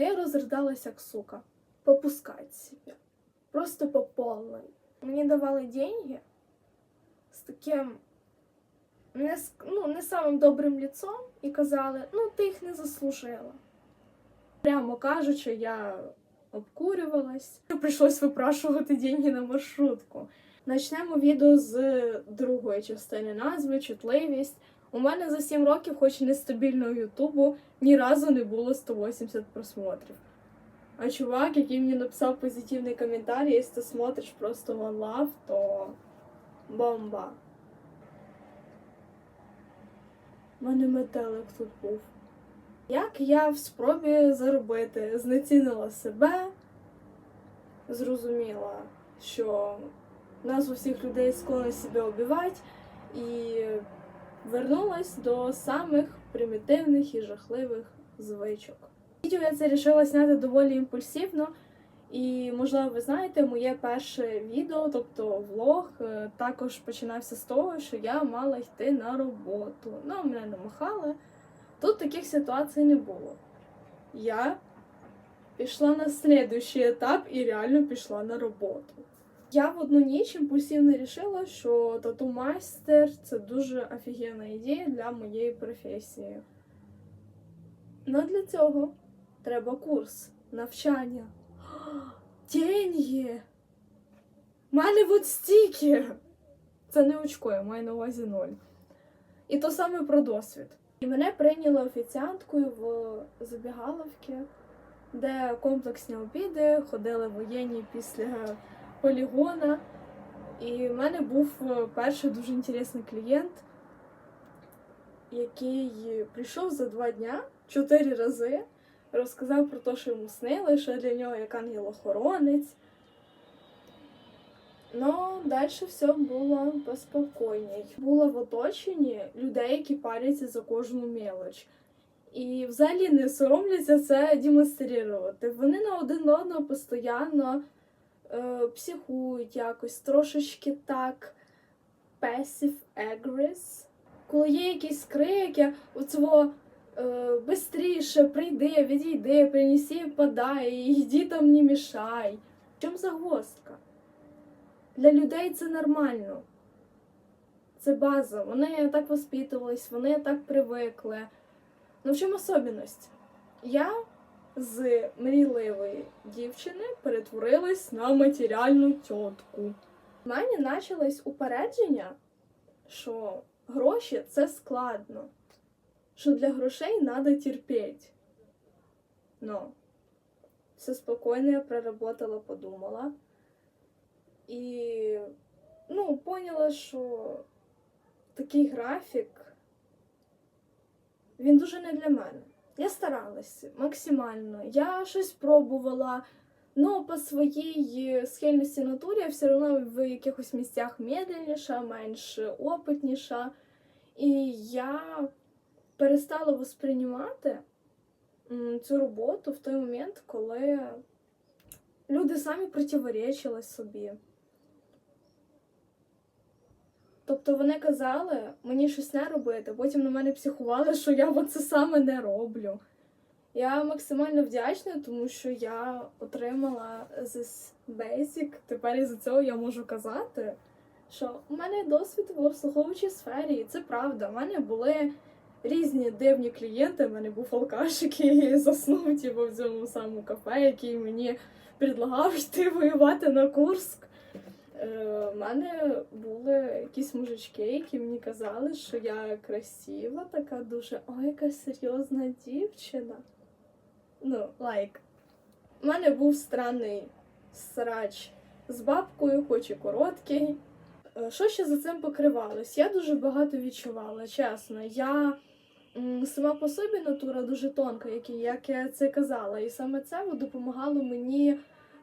Я розридалась як сука. Попускать себе. Просто по полной. Мені давали деньги з таким не, ну, не самим добрим ліцом і казали, ну ти їх не заслужила. Прямо кажучи, я обкурювалась. Прийшлось випрашувати деньги на маршрутку. Начнемо відео з другої частини назви чутливість. У мене за 7 років, хоч і нестабільного Ютубу, ні разу не було 180 просмотрів. А чувак, який мені написав позитивний коментар, якщо ти смотриш просто One Love, то бомба. У мене метелик тут був. Як я в спробі заробити, знецінила себе, зрозуміла, що нас у всіх людей склонність себе обівати, і вернулась до самих примітивних і жахливих звичок. Відео я це вирішила зняти доволі імпульсивно, і, можливо, ви знаєте, моє перше відео, тобто влог, е, також починався з того, що я мала йти на роботу. Ну, мене намахали. Тут таких ситуацій не було. Я пішла на слідуючий етап і реально пішла на роботу. Я в одну ніч імпульсивно вирішила, що тату-майстер це дуже офігенна ідея для моєї професії. Ну для цього треба курс, навчання. Деньги! У мене от стільки! Це не очко, я маю на увазі ноль. І то саме про досвід. І мене прийняли офіціанткою в забігаловки, де комплексні обіди, ходили воєнні після полігона. І в мене був е, перший дуже інтересний клієнт, який прийшов за два дня чотири рази, розказав про те, що йому снили, що для нього як ангел-охоронець. Ну, далі все було поспокійніше. Була в оточенні людей, які паряться за кожну мелоч. І взагалі не соромляться це демонструвати. Вони на один одного постійно е, психують якось, трошечки так passive aggressive. Коли є якісь крики, оцього е, бистріше прийди, відійди, принеси, подай, йди там не мішай. В чому загвоздка? Для людей це нормально. Це база. Вони так воспитувались, вони так привикли. Ну в чому особливість? Я з мрійливої дівчини перетворилась на матеріальну тітку. У мене почалось упередження, що гроші це складно, що для грошей треба терпіти. Ну, все спокійно я проработала, подумала. І ну, поняла, що такий графік він дуже не для мене. Я старалася максимально. Я щось пробувала, але по своїй схильності натурі я все одно в якихось місцях медленніша, менш опитніша. І я перестала восприймати цю роботу в той момент, коли люди самі противоречили собі. Тобто вони казали мені щось не робити, потім на мене психували, що я оце саме не роблю. Я максимально вдячна, тому що я отримала this basic. Тепер із-за цього я можу казати, що у мене досвід в обслуговуючій сфері, і це правда. У мене були різні дивні клієнти. У мене був алкаш, який заснув типу, в цьому самому кафе, який мені предлагав йти воювати на Курск. У мене були якісь мужички, які мені казали, що я красива, така дуже ой, яка серйозна дівчина. Ну, лайк. У мене був странний срач з бабкою, хоч і короткий. Е, Що ще за цим покривалось? Я дуже багато відчувала, чесно. Я сама по собі натура дуже тонка, як, я це казала. І саме це допомагало мені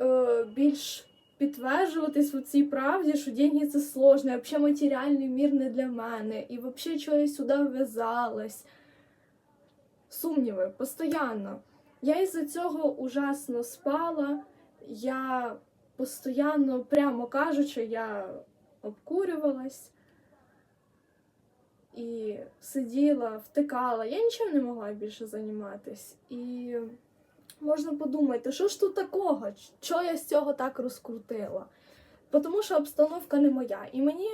е, більш підтверджуватись у цій правді, що деньги це сложно, і взагалі матеріальний мір не для мене, і взагалі чого я сюди вв'язалась. Сумніви, постійно. Я із-за цього ужасно спала. Я постійно, прямо кажучи, я обкурювалась і сиділа, втикала. Я нічим не могла більше займатися. І можна подумати, що ж тут такого? Що я з цього так розкрутила? Тому що обстановка не моя. І мені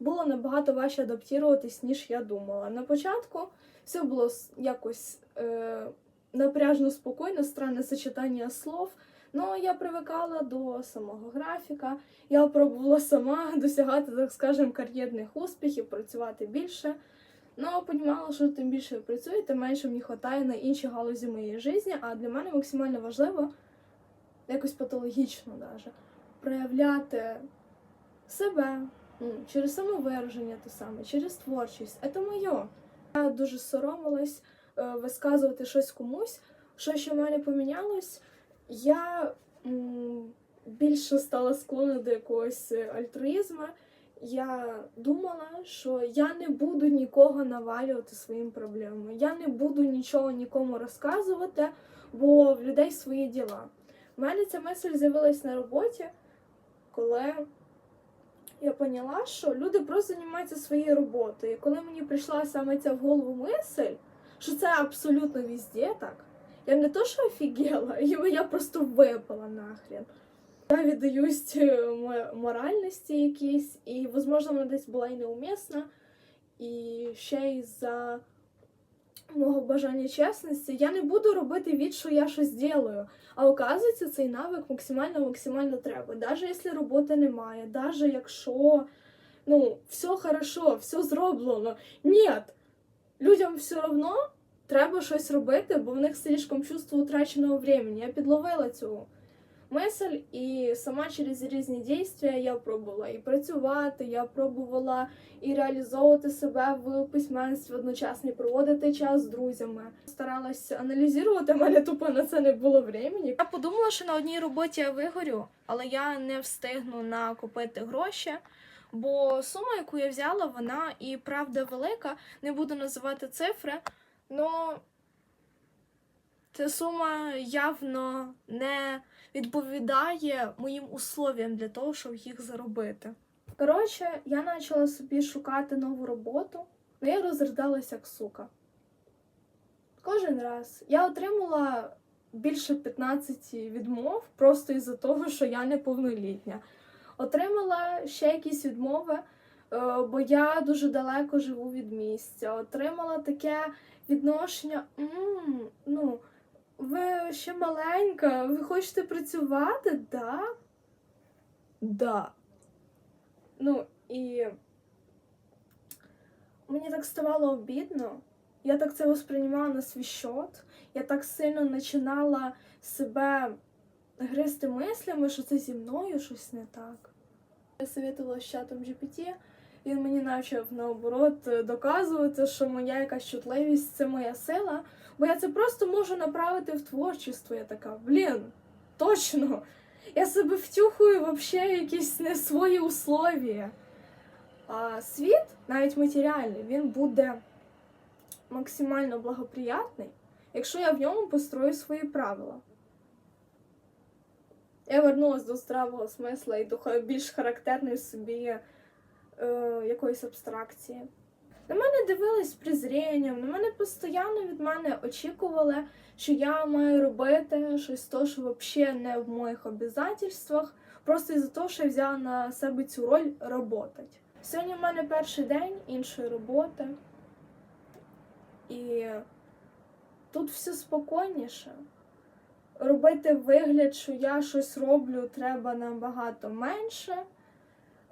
було набагато важче адаптуватись, ніж я думала. На початку все було якось е, напряжно спокійно, странне сочетання слов. Ну, я привикала до самого графіка. Я пробувала сама досягати, так скажемо, кар'єрних успіхів, працювати більше. Ну, розуміла, що тим більше я працюю, тим менше мені вистачає на інші галузі моєї житті. А для мене максимально важливо, якось патологічно даже, проявляти себе ну, через самовираження те саме, через творчість. Це моє. Я дуже соромилась е, висказувати щось комусь. Що ще в мене помінялось? Я більше стала склонна до якогось е, альтруїзму. Я думала, що я не буду нікого навалювати своїм проблемами. Я не буду нічого нікому розказувати, бо в людей свої діла. У мене ця мисль з'явилась на роботі, коли я поняла, що люди просто займаються своєю роботою. І коли мені прийшла саме ця в голову мисль, що це абсолютно везде так, я не то, що офігела, я просто випала нахрен. Я віддаюсь е, моральності якійсь, і, можливо, вона десь була і неумісна, і ще й за мого бажання чесності, я не буду робити від, що я щось ділаю. А оказується, цей навик максимально максимально треба. Навіть якщо роботи немає, навіть якщо ну, все хорошо, все зроблено. Ні, людям все одно треба щось робити, бо в них слишком чувство утраченого времени. Я підловила цю мисль, і сама через різні дійства я пробувала і працювати, я пробувала і реалізовувати себе в письменстві одночасно, і проводити час з друзями. Старалась аналізувати, мене тупо на це не було времени. Я подумала, що на одній роботі я вигорю, але я не встигну накопити гроші. Бо сума, яку я взяла, вона і правда велика. Не буду називати цифри, але ця сума явно не відповідає моїм условіям для того, щоб їх заробити. Коротше, я почала собі шукати нову роботу, але я розридалася як сука. Кожен раз я отримала більше 15 відмов просто із-за того, що я неповнолітня. Отримала ще якісь відмови, е, бо я дуже далеко живу від місця. Отримала таке відношення. «М, ну, ви ще маленька, ви хочете працювати, да? Да. Ну, і мені так ставало обідно. Я так це восприймала на свій счет. Я так сильно починала себе гризти мислями, що це зі мною щось не так. Я советувала з чатом GPT, він мені почав наоборот е, доказувати, що моя якась чутливість це моя сила. Бо я це просто можу направити в творчество. Я така, блін, точно. Я себе втюхую вообще якісь не свої условия. А світ, навіть матеріальний, він буде максимально благоприятний, якщо я в ньому построю свої правила. Я вернулася до здравого смисла і до більш характерної собі е, якоїсь абстракції. На мене дивились з презрінням, на мене постійно від мене очікували, що я маю робити щось то, що взагалі не в моїх обов'язательствах, просто із-за того, що я взяла на себе цю роль роботи. Сьогодні в мене перший день іншої роботи, і тут все спокійніше. Робити вигляд, що я щось роблю, треба набагато менше.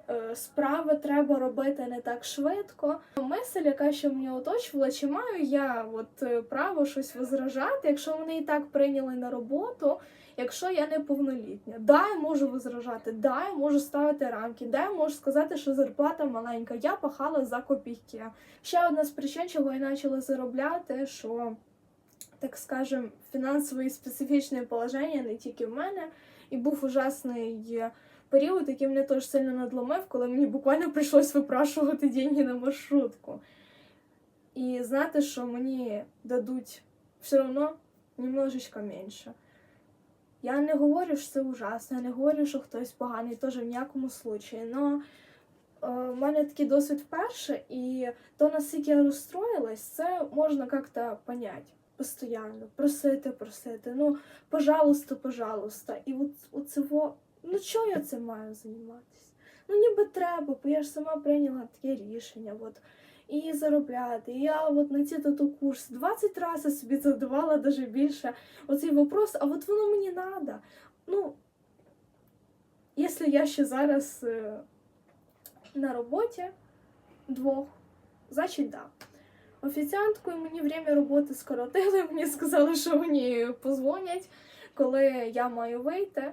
Е, Справи треба робити не так швидко. Мисль, яка ще мене оточувала, чи маю я от е, право щось возражати, якщо вони і так прийняли на роботу, якщо я неповнолітня. Да, я можу возражати, да, я можу ставити рамки, да, я можу сказати, що зарплата маленька, я пахала за копійки. Ще одна з причин, чого я почала заробляти, що, так скажем, фінансове і специфічне положення не тільки в мене, і був ужасний період, який мене теж сильно надломив, коли мені буквально прийшлось випрашувати деньги на маршрутку. І знати, що мені дадуть все одно немножечко менше. Я не говорю, що це ужасно, я не говорю, що хтось поганий, теж в ніякому случаї. Но е, в мене такий досвід вперше, і то, наскільки я розстроїлась, це можна як-то понять. Постоянно просити, просити. Ну, пожалуйста, пожалуйста. І от, от цього, ну чого я цим маю займатися? Ну ніби треба, бо я ж сама прийняла таке рішення. От. І заробляти. І я от на ці тату курс 20 разів собі задавала даже більше оцей вопрос, а от воно мені надо. Ну, якщо я ще зараз е, на роботі двох, значить да. Офіціанткою мені время роботи скоротили, мені сказали, що мені позвонять, коли я маю вийти.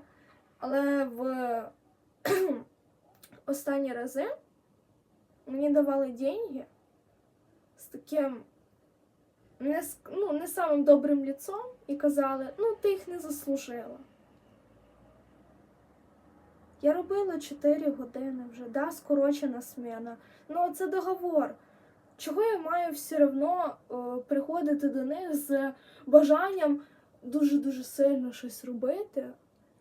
Але в останні рази мені давали деньги з таким не, ну, не самим добрим ліцом і казали, ну ти їх не заслужила. Я робила 4 години вже, да, скорочена сміна. Ну, це договор. Чого я маю все одно е, приходити до них з бажанням дуже-дуже сильно щось робити,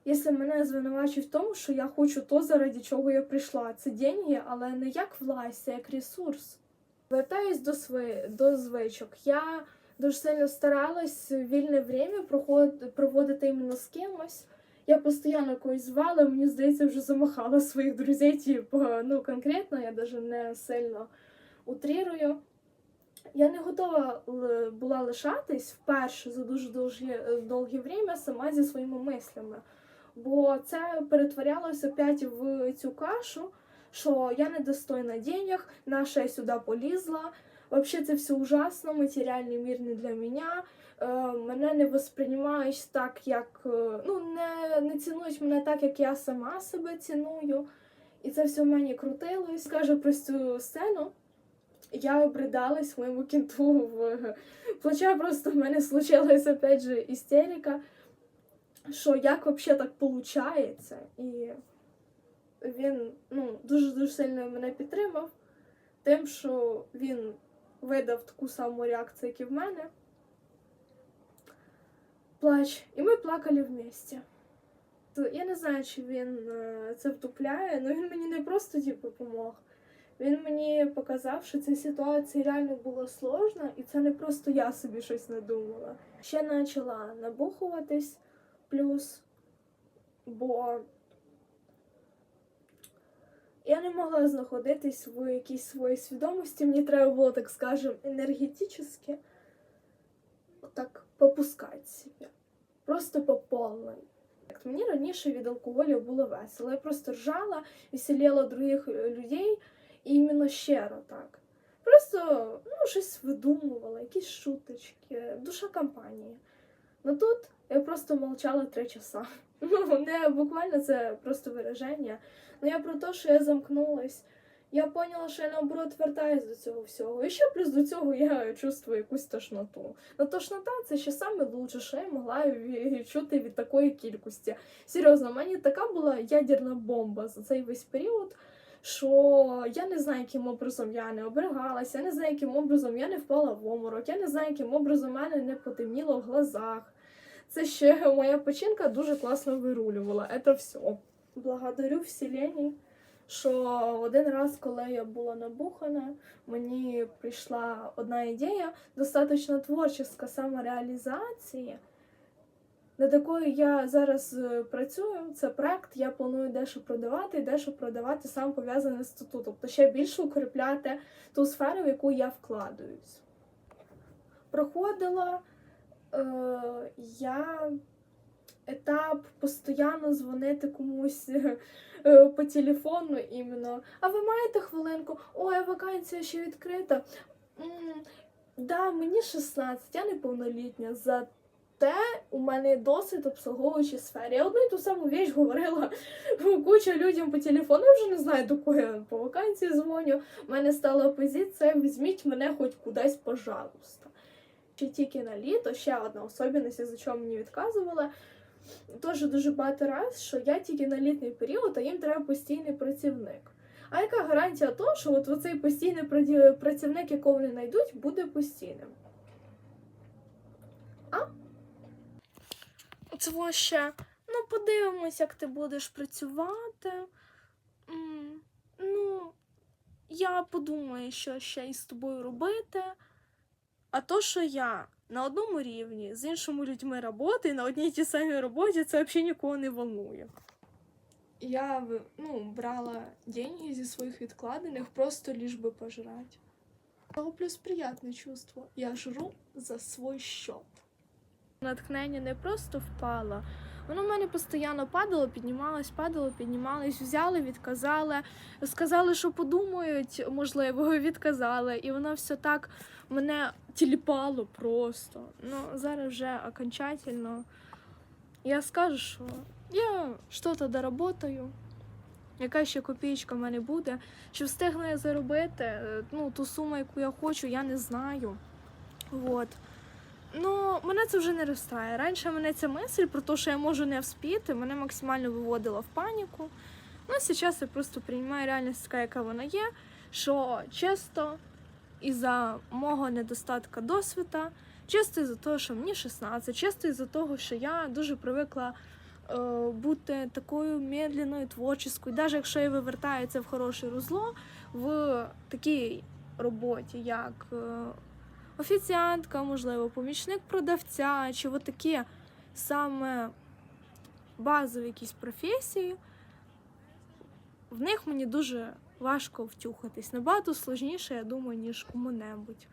якщо мене звинувачують в тому, що я хочу то, заради чого я прийшла. Це деньги, але не як власть, а як ресурс. Вертаюсь до, сви... до звичок. Я дуже сильно старалась вільне время проход... проводити іменно з кимось. Я постійно когось звала, мені здається, вже замахала своїх друзів, типу, ну конкретно, я навіть не сильно утрірую. Я не готова була лишатись вперше за дуже довгі, довге время сама зі своїми мислями. Бо це перетворялося опять в цю кашу, що я недостойна денег, наша я сюди полізла. Вообще це все ужасно, матеріальний мір не для мене. Е, мене не восприймають так, як е, ну не, не цінують мене так, як я сама себе ціную. І це все в мені крутилось. Скажу про цю сцену. Я обридалась моєму кінту в плече. Просто в мене случилась опять же істерика, що як взагалі так виходить. І він ну, дуже дуже сильно мене підтримав, тим, що він видав таку саму реакцію, як і в мене. Плач. І ми плакали вместе. То Я не знаю, чи він е, це втупляє, але він мені не просто типу, помог. Він мені показав, що ця ситуація реально була сложна, і це не просто я собі щось надумала. Ще почала набухуватись плюс, бо я не могла знаходитись в якійсь своїй свідомості. Мені треба було, так скажем, енергетично так попускати себе. Просто по. Мені раніше від алкоголю було весело. Я просто ржала, веселіла других людей, і іменно щиро так. Просто ну, щось видумувала, якісь шуточки, душа компанії. Ну тут я просто мовчала три часа. Ну, не буквально це просто вираження. Ну я про те, що я замкнулась. Я поняла, що я наоборот вертаюсь до цього всього. І ще плюс до цього я чувствую якусь тошноту. Ну, тошнота це ще саме лучше, що я могла відчути від такої кількості. Серйозно, в мене така була ядерна бомба за цей весь період. Що я не знаю, яким образом я не оберігалася, я не знаю, яким образом я не впала в оморок, я не знаю, яким образом мене не потемніло в глазах. Це ще моя печінка дуже класно вирулювала. Це все. Благодарю вселеній, що один раз, коли я була набухана, мені прийшла одна ідея, достатньо творча самореалізації, над якою я зараз е, працюю. Це проект, я планую дещо продавати і дещо продавати сам пов'язаний з тату. Тобто ще більше укріпляти ту сферу, в яку я вкладаюсь. Проходила я етап постійно дзвонити комусь е, по телефону іменно. А ви маєте хвилинку? Ой, вакансія ще відкрита. Да, мені 16, я неповнолітня. Зате у мене досвід обслуговуючій сфері. Я одну і ту саму віч говорила куча людям по телефону. Я вже не знаю, до кого я по вакансії дзвоню. У мене стала позиція, візьміть мене хоч кудись, пожалуйста. Чи тільки на літо, ще одна особливість, за чого мені відказувала. Теж дуже багато раз, що я тільки на літній період, а їм треба постійний працівник. А яка гарантія того, що от цей постійний працівник, якого вони знайдуть, буде постійним? А? Це ще. Ну, подивимось, як ти будеш працювати. Ну, я подумаю, що ще із тобою робити. А то, що я на одному рівні з іншими людьми роботи, на одній тій самій роботі, це взагалі нікого не волнує. Я ну, брала деньги зі своїх відкладених просто ліж би пожирати. Но плюс приятне чувство. Я жру за свій счет. Натхнення не просто впало. Воно в мене постійно падало, піднімалось, падало, піднімалось, взяли, відказали, сказали, що подумають, можливо, відказали. І воно все так мене тіліпало просто. Ну, зараз вже окончательно. Я скажу, що я щось доработаю. Яка ще копійка в мене буде? Чи встигну я заробити е, ну, ту суму, яку я хочу, я не знаю. Вот. Ну, мене це вже не розстає. Раніше мене ця мисль про те, що я можу не вспіти, мене максимально виводила в паніку. Ну, зараз я просто приймаю реальність така, яка вона є, що чисто із-за мого недостатка досвіду, чисто із-за того, що мені 16, чисто із-за того, що я дуже привикла е, бути такою медленною, творческою, навіть якщо я вивертаю це в хороше русло, в такій роботі, як е, офіціантка, можливо, помічник продавця, чи от такі саме базові якісь професії, в них мені дуже важко втюхатись. Набагато складніше, я думаю, ніж кому-небудь.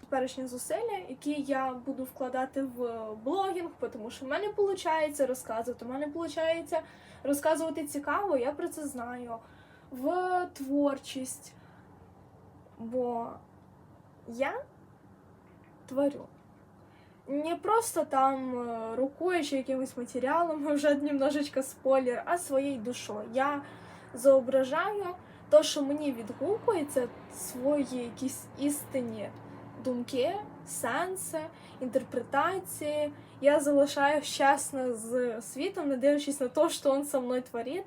Теперішні зусилля, які я буду вкладати в блогінг, тому що в мене виходить розказувати, в мене виходить розказувати цікаво, я про це знаю. В творчість. Бо я творю. Не просто там е, рукою чи якимось матеріалом, вже немножечко спойлер, а своєю душою. Я зображаю те, що мені відгукується, свої якісь істинні думки, сенси, інтерпретації. Я залишаю чесно з світом, не дивлячись на те, що він со мною творить.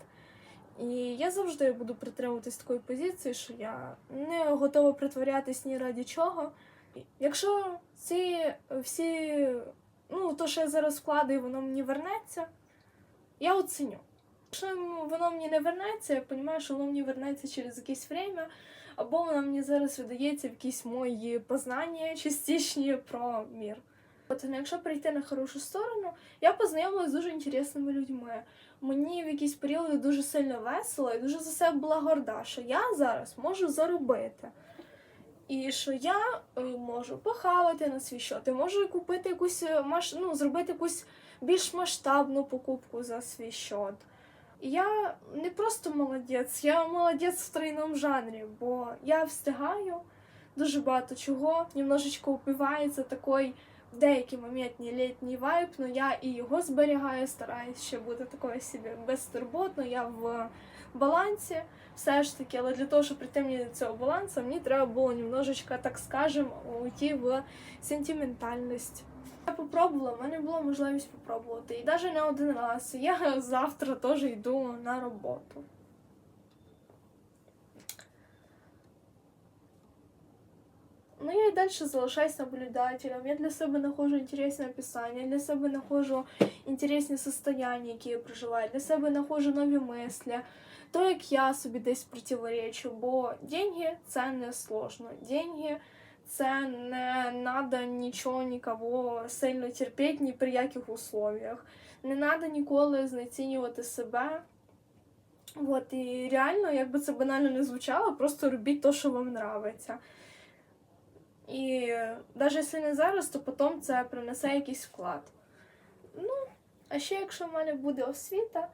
І я завжди буду притримуватись такої позиції, що я не готова притворятись ні раді чого. Якщо ці всі, ну, то, що я зараз вкладаю, воно мені вернеться, я оціню. Якщо воно мені не вернеться, я розумію, що воно мені вернеться через якесь время, або воно мені зараз видається в якісь мої познання частичні про мір. От ну, якщо прийти на хорошу сторону, я познайомилася з дуже інтересними людьми. Мені в якісь періоди дуже сильно весело і дуже за себе була горда, що я зараз можу заробити. І що я е, можу похавати на свій счет, і можу купити якусь е, маш... ну, зробити якусь більш масштабну покупку за свій счет. Я не просто молодець, я молодець в тройному жанрі, бо я встигаю дуже багато чого, немножечко упивається такий в деякий моментні літній вайб, але я і його зберігаю, стараюсь ще бути такою собі безтурботно, я в балансі все ж таки, але для того, щоб прийти мені до цього балансу, мені треба було немножечко, так скажем, уйти в сентиментальність. Я попробувала, в мене була можливість попробувати. І навіть не один раз. Я завтра теж йду на роботу. Ну, я і далі залишаюсь наблюдателем. Я для себе знаходжу інтересне описання, для себе знаходжу інтересні состояння, які я проживаю, для себе знаходжу нові мислі, то, як я собі десь противоречу, бо деньги це не сложно. Деньги це не надо нічого нікого сильно терпіти ні при яких условиях. Не треба ніколи знецінювати себе. От, і реально, як би це банально не звучало, просто робіть те, що вам подобається. І навіть якщо не зараз, то потім це принесе якийсь вклад. Ну, а ще якщо в мене буде освіта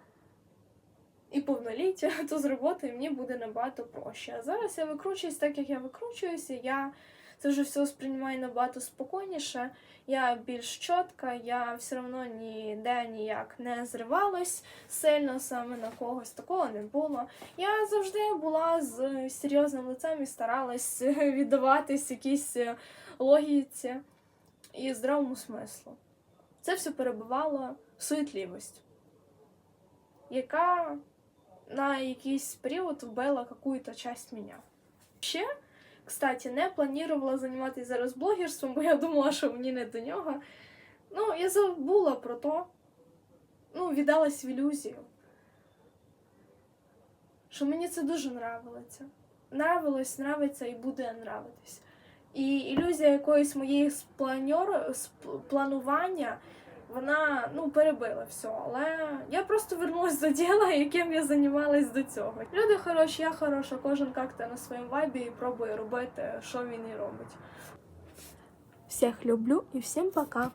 і повноліття, то з роботою мені буде набагато проще. А зараз я викручуюсь так, як я викручуюся, я це вже все сприймаю набагато спокійніше. Я більш чітка, я все одно ніде ніяк не зривалась сильно саме на когось. Такого не було. Я завжди була з серйозним лицем і старалась віддаватись якійсь логіці і здравому смислу. Це все перебивало суетливість, яка на якийсь період вбила какую-то часть мене. Ще Кстати, не планувала займатися зараз блогерством, бо я думала, що мені не до нього. Ну, я забула про то. Ну, віддалась в ілюзію. Що мені це дуже нравилося. Нравилось, нравиться і буде нравитись. І ілюзія якоїсь моєї спланьор... сп- планування, вона ну, перебила все. Але я просто вернулась до діла, яким я займалась до цього. Люди хороші, я хороша, кожен як-то на своєму вайбі і пробує робити, що він і робить. Всіх люблю і всім пока.